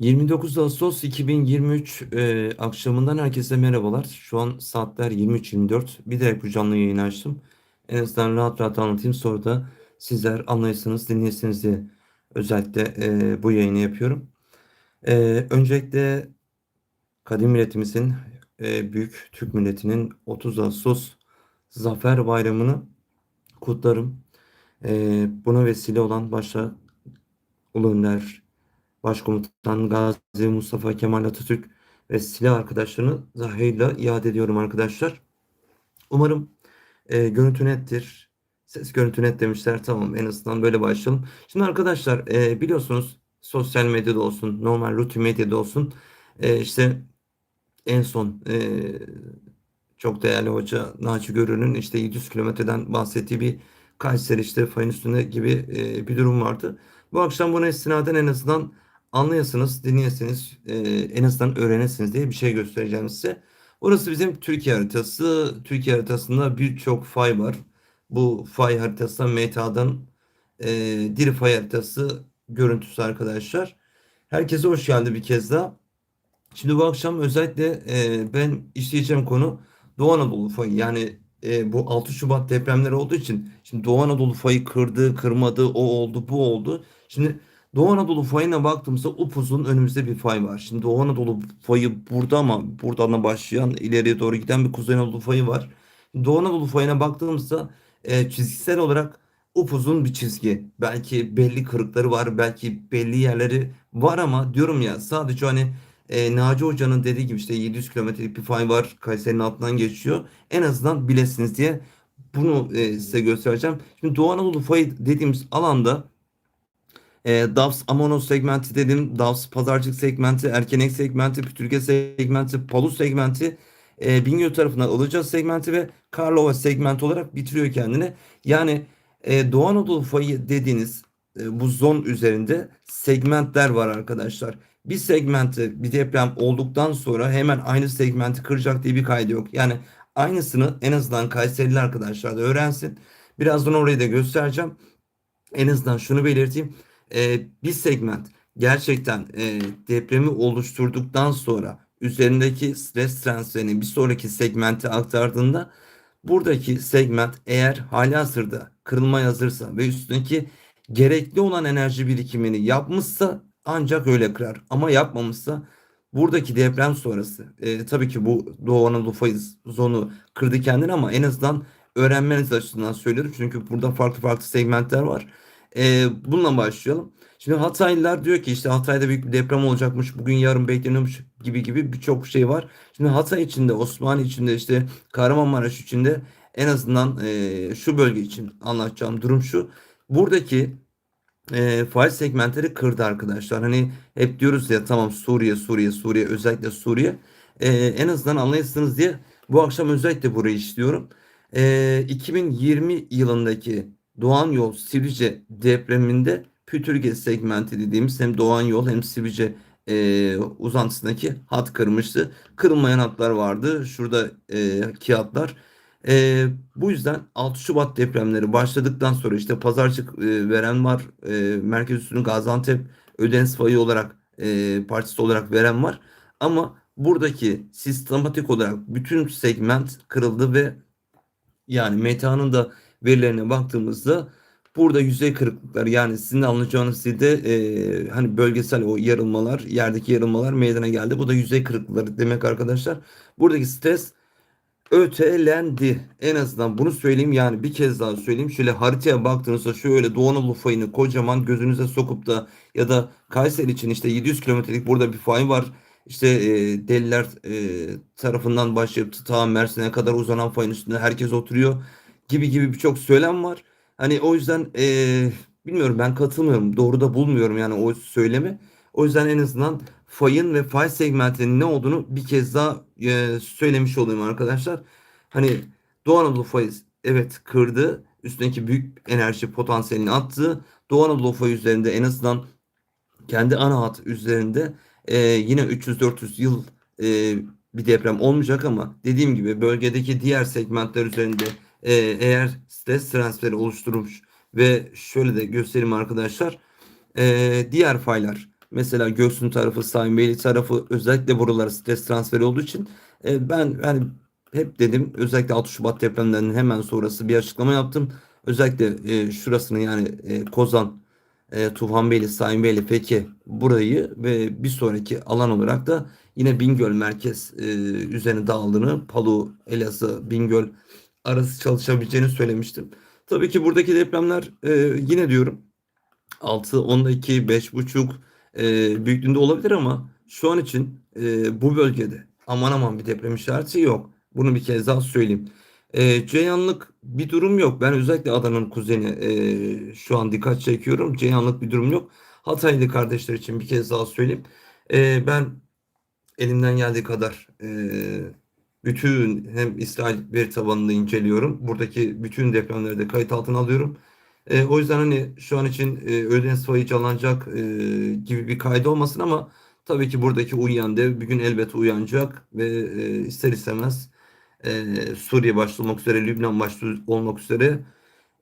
29 Ağustos 2023 e, akşamından herkese merhabalar. Şu an saatler 23.24. Bir de bu canlı yayını açtım. En azından rahat rahat anlatayım. Sonra da sizler anlayasınız, dinleyesiniz diye özellikle e, bu yayını yapıyorum. E, öncelikle kadim milletimizin, e, büyük Türk milletinin 30 Ağustos Zafer Bayramı'nı kutlarım. E, buna vesile olan başta Ulu Önder, Başkomutan Gazi Mustafa Kemal Atatürk ve silah arkadaşlarını zahirle iade ediyorum arkadaşlar. Umarım e, görüntü nettir. Ses görüntü net demişler. Tamam en azından böyle başlayalım. Şimdi arkadaşlar e, biliyorsunuz sosyal medyada olsun, normal rutin medyada olsun e, işte en son e, çok değerli hoca Naci Görür'ün işte 700 kilometreden bahsettiği bir Kayseri işte fayın üstünde gibi e, bir durum vardı. Bu akşam buna istinaden en azından anlayasınız, dinleyesiniz, e, en azından öğrenesiniz diye bir şey göstereceğim size. Burası bizim Türkiye haritası. Türkiye haritasında birçok fay var. Bu fay haritasında meta'dan e, diri fay haritası görüntüsü arkadaşlar. Herkese hoş geldi bir kez daha. Şimdi bu akşam özellikle e, ben işleyeceğim konu Doğu Anadolu fayı. Yani e, bu 6 Şubat depremleri olduğu için şimdi Doğu Anadolu fayı kırdı, kırmadı, o oldu, bu oldu. Şimdi Doğu Anadolu fayına baktığımızda upuzun önümüzde bir fay var. Şimdi Doğu Anadolu fayı burada ama buradan da başlayan ileriye doğru giden bir Kuzey Anadolu fayı var. Doğu Anadolu fayına baktığımızda e, çizgisel olarak upuzun bir çizgi. Belki belli kırıkları var, belki belli yerleri var ama diyorum ya sadece hani e, Naci Hoca'nın dediği gibi işte 700 kilometrelik bir fay var. Kayseri'nin altından geçiyor. En azından bilesiniz diye bunu e, size göstereceğim. Şimdi Doğu Anadolu fayı dediğimiz alanda e, DAFS Amonos segmenti dedim. DAFS pazarcık segmenti, erkenek segmenti, pütürge segmenti, palus segmenti, e, Bingöl tarafından Ilıca segmenti ve Karlova segmenti olarak bitiriyor kendini. Yani e, Doğu Anadolu fayı dediğiniz e, bu zon üzerinde segmentler var arkadaşlar. Bir segmenti bir deprem olduktan sonra hemen aynı segmenti kıracak diye bir kaydı yok. Yani aynısını en azından Kayserili arkadaşlar da öğrensin. Birazdan orayı da göstereceğim. En azından şunu belirteyim e, bir segment gerçekten e, depremi oluşturduktan sonra üzerindeki stres transferini bir sonraki segmente aktardığında buradaki segment eğer halihazırda kırılmaya hazırsa ve üstündeki gerekli olan enerji birikimini yapmışsa ancak öyle kırar. Ama yapmamışsa buradaki deprem sonrası e, tabii ki bu Doğu Anadolu faiz zonu kırdı kendini ama en azından öğrenmeniz açısından söylüyorum. Çünkü burada farklı farklı segmentler var. E, bununla başlayalım. Şimdi Hataylılar diyor ki işte Hatay'da büyük bir deprem olacakmış. Bugün yarın bekleniyormuş gibi gibi birçok şey var. Şimdi Hatay içinde, Osmaniye içinde işte Kahramanmaraş içinde en azından e, şu bölge için anlatacağım durum şu. Buradaki e, faiz segmentleri kırdı arkadaşlar. Hani hep diyoruz ya tamam Suriye, Suriye, Suriye özellikle Suriye. E, en azından anlayasınız diye bu akşam özellikle burayı istiyorum. E, 2020 yılındaki Doğan Yol Sivrice depreminde Pütürge segmenti dediğimiz hem Doğan Yol hem Sivrice e, uzantısındaki hat kırmıştı. Kırılmayan hatlar vardı. Şurada e, hatlar. E, bu yüzden 6 Şubat depremleri başladıktan sonra işte pazarcık e, veren var. E, Merkez Üssü'nü Gaziantep Ödeniz Fayı olarak e, partisi olarak veren var. Ama buradaki sistematik olarak bütün segment kırıldı ve yani metanın da verilerine baktığımızda burada yüzey kırıklıkları yani sizin anlayacağınız sizde e, hani bölgesel o yarılmalar yerdeki yarılmalar meydana geldi. Bu da yüzey kırıklıkları demek arkadaşlar. Buradaki stres ötelendi. En azından bunu söyleyeyim yani bir kez daha söyleyeyim. Şöyle haritaya baktığınızda şöyle Doğu Anadolu fayını kocaman gözünüze sokup da ya da Kayseri için işte 700 kilometrelik burada bir fay var. İşte e, deliler e, tarafından başlayıp ta Mersin'e kadar uzanan fayın üstünde herkes oturuyor gibi gibi birçok söylem var. Hani o yüzden e, bilmiyorum ben katılmıyorum. Doğru da bulmuyorum yani o söylemi. O yüzden en azından fayın ve fay segmentinin ne olduğunu bir kez daha e, söylemiş olayım arkadaşlar. Hani Doğu Anadolu fayı evet kırdı. Üstündeki büyük enerji potansiyelini attı. Doğu Anadolu fayı üzerinde en azından kendi ana hat üzerinde e, yine 300-400 yıl e, bir deprem olmayacak ama dediğim gibi bölgedeki diğer segmentler üzerinde e, eğer stres transferi oluşturmuş ve şöyle de göstereyim arkadaşlar e, diğer faylar Mesela Göksun tarafı, Sayın Beyli tarafı özellikle buralar stres transferi olduğu için e, ben hani hep dedim özellikle 6 Şubat depremlerinin hemen sonrası bir açıklama yaptım. Özellikle e, şurasını yani e, Kozan, e, Tufanbeyli, Sayın Beyli, Feke burayı ve bir sonraki alan olarak da yine Bingöl merkez e, üzerine dağıldığını, Palu, Elazığ, Bingöl arası çalışabileceğini söylemiştim. Tabii ki buradaki depremler e, yine diyorum 6, 12, 5,5 e, büyüklüğünde olabilir ama şu an için e, bu bölgede aman aman bir deprem işareti yok. Bunu bir kez daha söyleyeyim. E, Ceyhanlık bir durum yok. Ben özellikle Adana'nın kuzeni e, şu an dikkat çekiyorum. Ceyhanlık bir durum yok. Hataylı kardeşler için bir kez daha söyleyeyim. E, ben elimden geldiği kadar e, bütün hem İsrail veri tabanını inceliyorum. Buradaki bütün depremleri de kayıt altına alıyorum. E, o yüzden hani şu an için e, Ölüdeniz fayı çalınacak e, gibi bir kaydı olmasın ama tabii ki buradaki uyuyan dev bir gün elbet uyanacak ve e, ister istemez e, Suriye başta olmak üzere, Lübnan başta olmak üzere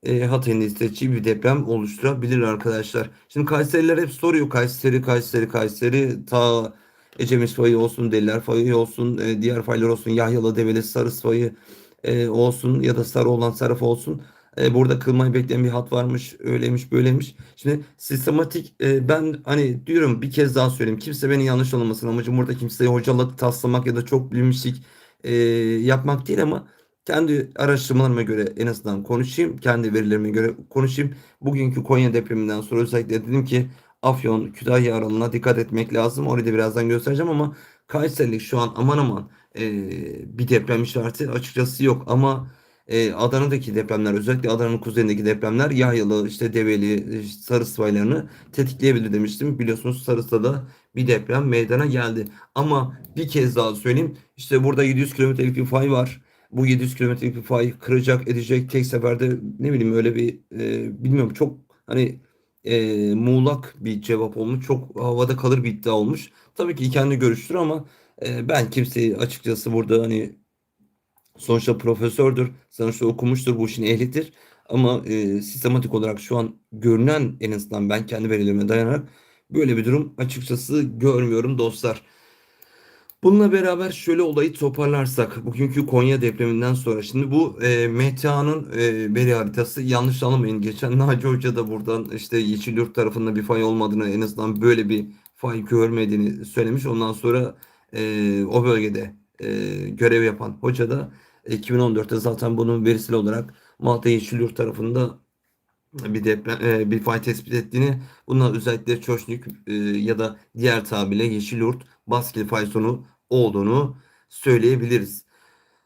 e, Hatay'ın istediği bir deprem oluşturabilir arkadaşlar. Şimdi Kayseriler hep soruyor Kayseri, Kayseri, Kayseri ta Ecemiz fayı olsun, Deliler fayı olsun, e, diğer faylar olsun, Yahyalı, Develi, Sarıs fayı e, olsun ya da Sarı olan Sarıf olsun. E, burada kılmayı bekleyen bir hat varmış, öyleymiş, böyleymiş. Şimdi sistematik e, ben hani diyorum bir kez daha söyleyeyim. Kimse beni yanlış anlamasın. Amacım burada kimseyi hocalık taslamak ya da çok bilinmişlik e, yapmak değil ama kendi araştırmalarıma göre en azından konuşayım. Kendi verilerime göre konuşayım. Bugünkü Konya depreminden sonra özellikle dedim ki Afyon, Kütahya aralığına dikkat etmek lazım. Orayı da birazdan göstereceğim ama Kayserilik şu an aman aman e, bir deprem işareti açıkçası yok. Ama e, Adana'daki depremler özellikle Adana'nın kuzeyindeki depremler Yahyalı, işte Develi, işte Sarısı faylarını tetikleyebilir demiştim. Biliyorsunuz Sarıs'ta da bir deprem meydana geldi. Ama bir kez daha söyleyeyim. İşte burada 700 kilometrelik bir fay var. Bu 700 kilometrelik bir fay kıracak edecek tek seferde ne bileyim öyle bir e, bilmiyorum çok hani e, muğlak bir cevap olmuş. Çok havada kalır bir iddia olmuş. Tabii ki kendi görüştür ama e, ben kimseyi açıkçası burada hani sonuçta profesördür. Sonuçta okumuştur. Bu işin ehlidir. Ama e, sistematik olarak şu an görünen en azından ben kendi verilerime dayanarak böyle bir durum açıkçası görmüyorum dostlar. Bununla beraber şöyle olayı toparlarsak bugünkü Konya depreminden sonra şimdi bu e, MTA'nın e, veri haritası yanlış anlamayın. Geçen Naci Hoca da buradan işte Yeşilyurt tarafında bir fay olmadığını en azından böyle bir fay görmediğini söylemiş. Ondan sonra e, o bölgede e, görev yapan hoca da 2014'te zaten bunun verisiyle olarak Malta Yeşilyurt tarafında bir deprem, e, bir fay tespit ettiğini, bunlar özellikle Çoşnik e, ya da diğer tabirle Yeşilyurt Baskil fay sonu olduğunu söyleyebiliriz.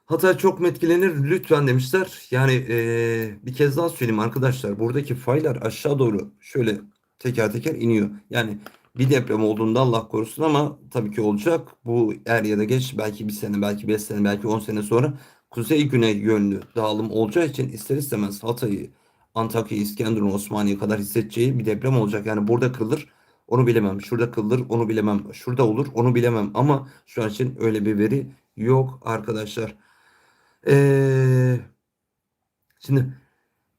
Hatay çok mu etkilenir? Lütfen demişler. Yani e, bir kez daha söyleyeyim arkadaşlar. Buradaki faylar aşağı doğru şöyle teker teker iniyor. Yani bir deprem olduğunda Allah korusun ama tabii ki olacak. Bu er ya da geç belki bir sene, belki beş sene, belki on sene sonra kuzey güney yönlü dağılım olacağı için ister istemez Hatay'ı, Antakya, İskenderun, Osmaniye kadar hissedeceği bir deprem olacak. Yani burada kırılır. Onu bilemem. Şurada kıldır onu bilemem. Şurada olur onu bilemem. Ama şu an için öyle bir veri yok arkadaşlar. Ee, şimdi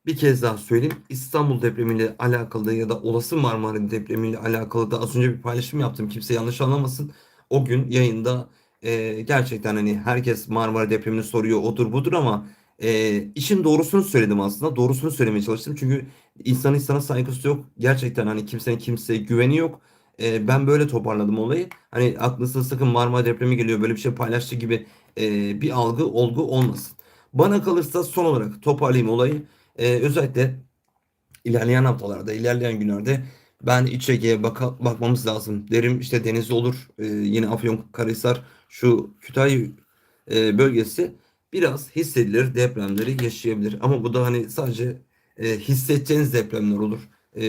bir kez daha söyleyeyim. İstanbul depremiyle alakalı ya da olası Marmara depremiyle alakalı da az önce bir paylaşım yaptım. Kimse yanlış anlamasın. O gün yayında e, gerçekten hani herkes Marmara depremini soruyor odur budur ama e, işin doğrusunu söyledim aslında. Doğrusunu söylemeye çalıştım. Çünkü insan insana saygısı yok. Gerçekten hani kimsenin kimseye güveni yok. E, ben böyle toparladım olayı. Hani aklınıza sakın Marmara depremi geliyor böyle bir şey paylaştı gibi e, bir algı olgu olmasın. Bana kalırsa son olarak toparlayayım olayı. E, özellikle ilerleyen haftalarda, ilerleyen günlerde ben İç Ege'ye baka, bakmamız lazım. Derim işte Denizli olur. E, yine Afyonkarahisar şu Kütahya e, bölgesi biraz hissedilir depremleri yaşayabilir. Ama bu da hani sadece e, hissedeceğiniz depremler olur e,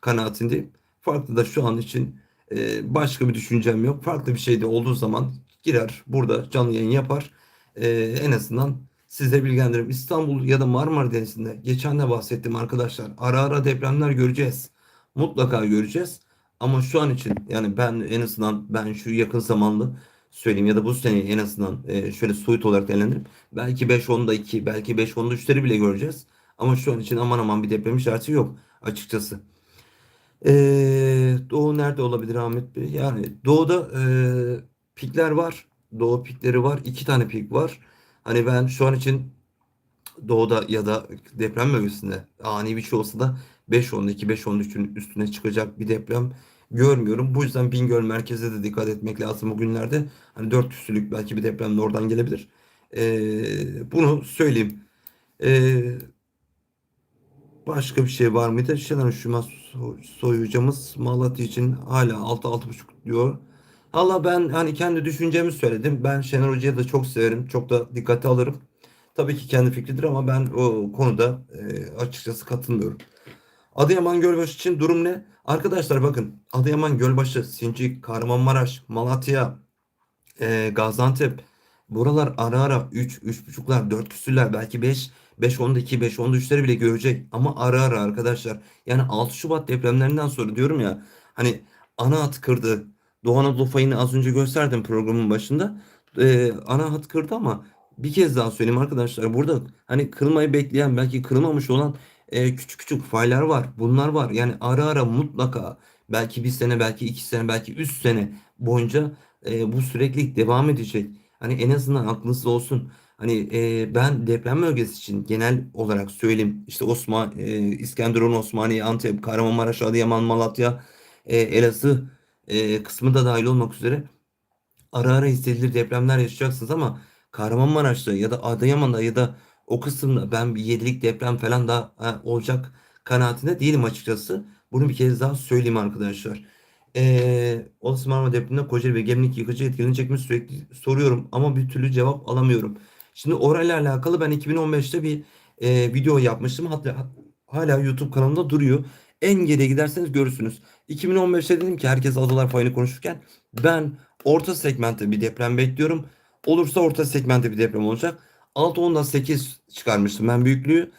kanaatindeyim. Farklı da şu an için e, başka bir düşüncem yok. Farklı bir şey de olduğu zaman girer burada canlı yayın yapar. E, en azından size bilgilendiririm. İstanbul ya da Marmara Denizi'nde geçen de bahsettim arkadaşlar. Ara ara depremler göreceğiz. Mutlaka göreceğiz. Ama şu an için yani ben en azından ben şu yakın zamanlı söyleyeyim ya da bu sene en azından e, şöyle soyut olarak değerlendirip belki 5-10'da 2 belki 5-10'da 3'leri bile göreceğiz. Ama şu an için aman aman bir deprem işareti yok açıkçası. Ee, Doğu nerede olabilir Ahmet Bey? Yani doğuda e, pikler var. Doğu pikleri var. İki tane pik var. Hani ben şu an için doğuda ya da deprem bölgesinde ani bir şey olsa da 5.12, 5.13'ün üstüne çıkacak bir deprem görmüyorum. Bu yüzden Bingöl merkeze de dikkat etmek lazım bugünlerde. Hani 4 küsürlük belki bir deprem de oradan gelebilir. Ee, bunu söyleyeyim. Ee, başka bir şey var mıydı? Şener Üşümez soyucamız Malatya için hala 6-6.5 diyor. Valla ben hani kendi düşüncemi söyledim. Ben Şener Hoca'yı da çok severim. Çok da dikkate alırım. Tabii ki kendi fikridir ama ben o konuda e, açıkçası katılmıyorum. Adıyaman Gölbaşı için durum ne? Arkadaşlar bakın Adıyaman Gölbaşı, Sincik, Kahramanmaraş, Malatya, e, Gaziantep buralar ara ara 3, 3.5'lar, 4 küsürler belki 5, 5 10'da 2, 5 10'da 3'leri bile görecek. Ama ara ara arkadaşlar. Yani 6 Şubat depremlerinden sonra diyorum ya hani ana hat kırdı. Doğu Anadolu fayını az önce gösterdim programın başında. E, ana hat kırdı ama bir kez daha söyleyeyim arkadaşlar. Burada hani kırılmayı bekleyen belki kırılmamış olan e, küçük küçük faylar var. Bunlar var. Yani ara ara mutlaka belki bir sene belki iki sene belki üç sene boyunca e, bu süreklilik devam edecek. Hani en azından aklınızda olsun. Hani e, ben deprem bölgesi için genel olarak söyleyeyim. İşte Osman, e, İskenderun, Osmaniye, Antep, Kahramanmaraş, Adıyaman, Malatya, e, Elazığ e, kısmı da dahil olmak üzere ara ara hissedilir depremler yaşayacaksınız ama Kahramanmaraş'ta ya da Adıyaman'da ya da o kısımda ben bir yedilik deprem falan da olacak kanaatinde değilim açıkçası. Bunu bir kez daha söyleyeyim arkadaşlar. Ee, Olası Marmara depreminde Kocaeli ve Gemlik yıkıcı etkilenecek mi sürekli soruyorum ama bir türlü cevap alamıyorum. Şimdi orayla alakalı ben 2015'te bir e, video yapmıştım. Hatta hala YouTube kanalımda duruyor. En geriye giderseniz görürsünüz. 2015'te dedim ki herkes adalar payını konuşurken ben orta segmentte bir deprem bekliyorum. Olursa orta segmentte bir deprem olacak. 6.10'da 8 çıkarmıştım ben büyüklüğü.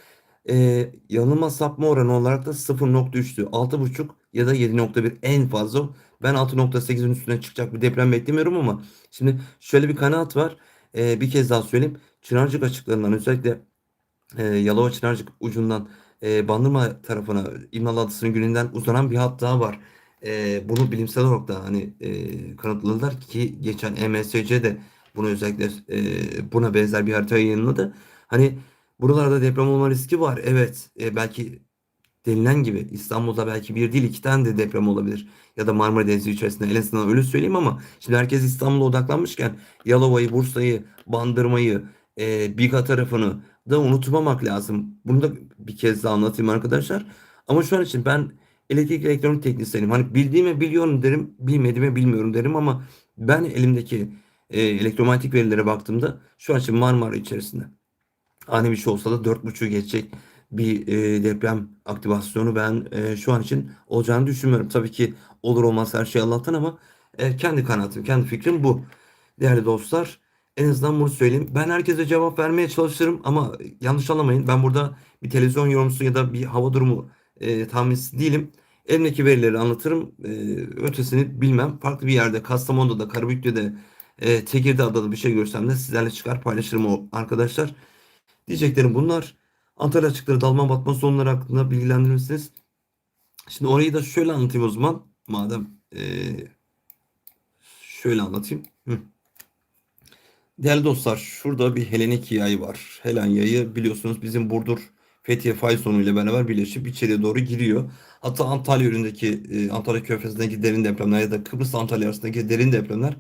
Ee, yanılma sapma oranı olarak da 0.3'tü. 6.5 ya da 7.1 en fazla. Ben 6.8'in üstüne çıkacak bir deprem beklemiyorum ama şimdi şöyle bir kanaat var. Ee, bir kez daha söyleyeyim. Çınarcık açıklarından özellikle e, Yalova Çınarcık ucundan e, Bandırma tarafına İmralı Adası'nın gününden uzanan bir hat daha var. E, bunu bilimsel olarak da hani e, kanıtladılar ki geçen MSC de bunu özellikle e, buna benzer bir harita yayınladı. Hani buralarda deprem olma riski var. Evet e, belki denilen gibi İstanbul'da belki bir değil iki tane de deprem olabilir. Ya da Marmara Denizi içerisinde en azından öyle söyleyeyim ama şimdi herkes İstanbul'a odaklanmışken Yalova'yı, Bursa'yı, Bandırma'yı, e, Biga tarafını da unutmamak lazım. Bunu da bir kez daha anlatayım arkadaşlar. Ama şu an için ben elektrik elektronik teknisyenim. Hani bildiğimi biliyorum derim, bilmediğimi bilmiyorum derim ama ben elimdeki e, elektromanyetik verilere baktığımda şu an için Marmara içerisinde ani bir şey olsa da 4.5'u geçecek bir e, deprem aktivasyonu ben e, şu an için olacağını düşünmüyorum. Tabii ki olur olmaz her şey Allah'tan ama e, kendi kanaatim, kendi fikrim bu. Değerli dostlar, en azından bunu söyleyeyim. Ben herkese cevap vermeye çalışırım ama yanlış anlamayın. Ben burada bir televizyon yorumcusu ya da bir hava durumu e, tahminisi değilim. Elimdeki verileri anlatırım. E, ötesini bilmem. Farklı bir yerde, Kastamonu'da da, Karabük'te e, Tekirdağ'da da bir şey görsem de sizlerle çıkar paylaşırım o arkadaşlar. Diyeceklerim bunlar. Antalya açıkları dalma batma sonları hakkında bilgilendirir Şimdi orayı da şöyle anlatayım o zaman. Madem e, şöyle anlatayım. Hı. Değerli dostlar şurada bir Helenik yayı var. Helen yayı biliyorsunuz bizim Burdur Fethiye fay sonu ile beraber birleşip içeriye doğru giriyor. Hatta Antalya yönündeki e, Antalya Körfezi'ndeki derin depremler ya da Kıbrıs Antalya arasındaki derin depremler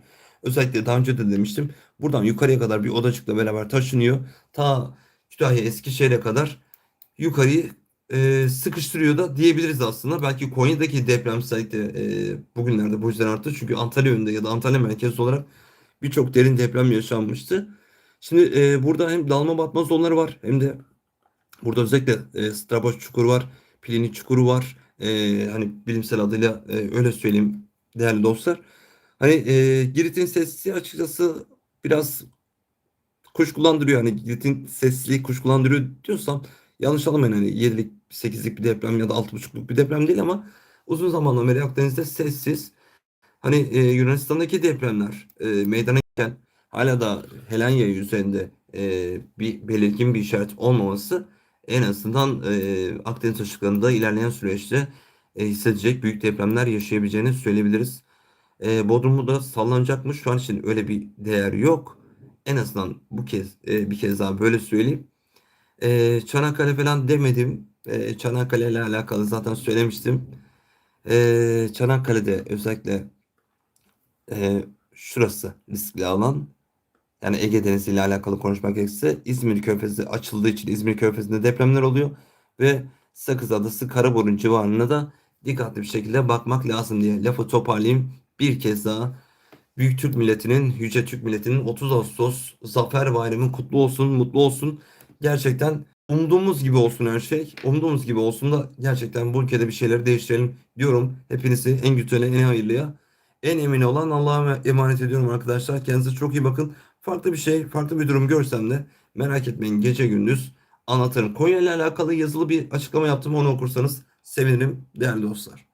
özellikle daha önce de demiştim. Buradan yukarıya kadar bir odacıkla beraber taşınıyor. Ta Kütahya Eskişehir'e kadar yukarıyı e, sıkıştırıyor da diyebiliriz aslında. Belki Konya'daki deprem özellikle e, bugünlerde bu yüzden arttı. Çünkü Antalya yönünde ya da Antalya merkezi olarak birçok derin deprem yaşanmıştı. Şimdi e, burada hem dalma batma zonları var hem de burada özellikle e, Strabos çukuru var, Plini çukuru var. E, hani bilimsel adıyla e, öyle söyleyeyim değerli dostlar. Hani e, Girit'in sesi açıkçası biraz kuşkulandırıyor. Hani Girit'in sesli kuşkulandırıyor diyorsam yanlış anlamayın. Hani 7'lik 8'lik bir deprem ya da 6.5'luk bir deprem değil ama uzun zamandan beri Akdeniz'de sessiz. Hani e, Yunanistan'daki depremler e, meydana gelirken hala da Helenya üzerinde e, bir belirgin bir işaret olmaması en azından e, Akdeniz açıklarında ilerleyen süreçte e, hissedecek büyük depremler yaşayabileceğini söyleyebiliriz. E, Bodrum'u da sallanacakmış. Şu an için öyle bir değer yok. En azından bu kez e, bir kez daha böyle söyleyeyim. E, Çanakkale falan demedim. E, Çanakkale ile alakalı zaten söylemiştim. E, Çanakkale'de özellikle e, şurası riskli alan. Yani Ege Denizi ile alakalı konuşmak gerekirse İzmir Körfezi açıldığı için İzmir Körfezi'nde depremler oluyor ve Sakız Adası Karaburun civarına da dikkatli bir şekilde bakmak lazım diye lafı toparlayayım. Bir kez daha Büyük Türk milletinin, Yüce Türk milletinin 30 Ağustos Zafer Bayramı kutlu olsun, mutlu olsun. Gerçekten umduğumuz gibi olsun her şey. Umduğumuz gibi olsun da gerçekten bu ülkede bir şeyleri değiştirelim diyorum. Hepinizi en güzele, en hayırlıya, en emin olan Allah'a emanet ediyorum arkadaşlar. Kendinize çok iyi bakın. Farklı bir şey, farklı bir durum görsem de merak etmeyin gece gündüz anlatırım. Konya ile alakalı yazılı bir açıklama yaptım onu okursanız sevinirim değerli dostlar.